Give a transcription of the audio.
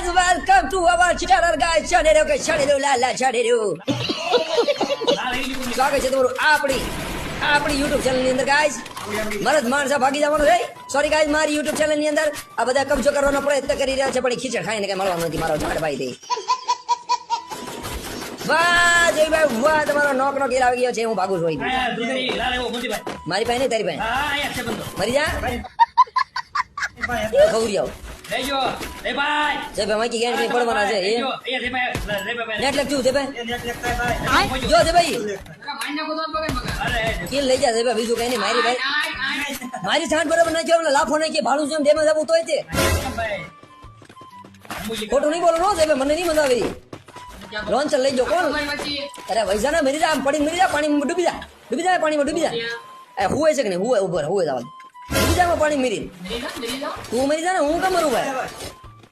guys, welcome to our channel, guys. ચડેલો કે ચડેલો la, ચડેલો. સ્વાગત છે તમારું આપણી આપણી YouTube channel ની અંદર guys. મરદ માણસા ભાગી જવાનો છે. સોરી ગાઈઝ મારી યુટ્યુબ ચેનલની અંદર આ બધા કબજો કરવાનો પ્રયત્ન કરી રહ્યા છે પણ ખીચડ ખાઈને કઈ મળવાનું નથી મારો થી વાહ જયભાઈ વાહ તમારો નોક નો ગેર આવી ગયો છે હું ભાગું છું મારી પાસે નહીં તારી પાસે મરી જા. ખવરી આવ લેજો ભાઈ પડવાના છે એ. ભાઈ? લે ભાઈ નેટ લખતું ભાઈ જો છે ભાઈ. અરે કિલ લઈ જા છે ભાઈ. બીજું કઈ નહીં. મારી ભાઈ. મારી છાંટ બરાબર નાખ્યો એટલે લાફો નાખી ભાડું છે એમ ડેમેજ આપું તોય તે ભાઈ ખોટું નહીં બોલો નો છે મને નહીં મજા આવી. લોન્ચર લઈ જો કોણ? અરે વૈસા ના મરી જા આમ પડી મરી જા પાણી ડૂબી જા. ડૂબી જા પાણીમાં ડૂબી જા. એ હુએ છે કે નહીં? હુએ ઉભર હુએ જવા જા પાણી મીરી તું મરી જા ને હું કેમ મરું ભાઈ?